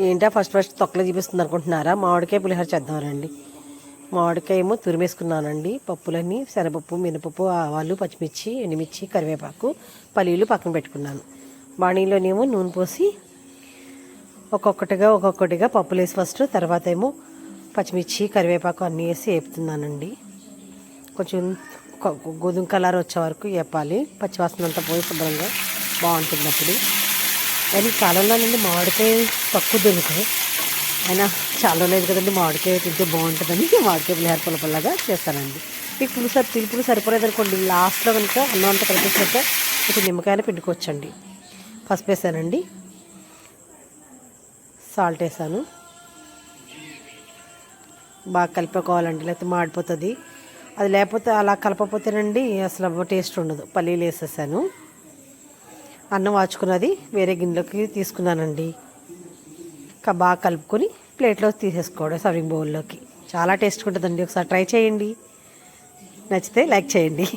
ఏంటా first first తొక్కలు చూపిస్తుంది అనుకుంటున్నారా? మామిడికాయ పులిహోర చేద్దామనండి మామిడికాయ ఏమో తురిమేసుకున్నానండి. పప్పులన్నీ శనగపప్పు మినపప్పు ఆవాలు పచ్చిమిర్చి ఎండుమిర్చి కరివేపాకు పల్లీలు పక్కన పెట్టుకున్నాను. బాణీలోనేమో నూనె పోసి ఒక్కొక్కటిగా ఒక్కొక్కటిగా పప్పులు వేసి ఫస్ట్ తర్వాత ఏమో పచ్చిమిర్చి కరివేపాకు అన్నీ వేసి వేపుతున్నానండి. కొంచెం గోధుమ కలర్ వచ్చే వరకు వేపాలి. పచ్చివాసన అంతా పోయి శుభ్రంగా బాగుంటుంది అప్పుడు. కానీ కాలంలోనండి కాలంలో నుండి మామిడికాయ తక్కువ దొరుకుతాయి. అయినా చాలా లేదు కదండి మామిడికాయ తింటే బాగుంటుందని మామిడికాయ పులిహార పులపల్లాగా చేస్తానండి. మీకు పులుసు పిలుపులు సరిపోలేదు అనుకోండి లాస్ట్లో కనుక అన్నం అంతా కలిపేసినాక కొంచెం నిమ్మకాయని పిండుకోవచ్చండి. పసుపు వేసానండి. సాల్ట్ వేసాను. బాగా కలుపుకోవాలండి లేకపోతే మాడిపోతుంది. అది లేకపోతే అలా కలపకపోతేనండి అసలు టేస్ట్ ఉండదు. పల్లీలు వేసేసాను. అన్నం వాచుకున్నది వేరే గిన్నెలోకి తీసుకున్నానండి. ఇంకా బాగా కలుపుకొని ప్లేట్లో తీసేసుకోవడం సర్వింగ్ బౌల్లోకి. చాలా టేస్ట్గా ఉంటుందండి. ఒకసారి ట్రై చేయండి. నచ్చితే లైక్ చేయండి.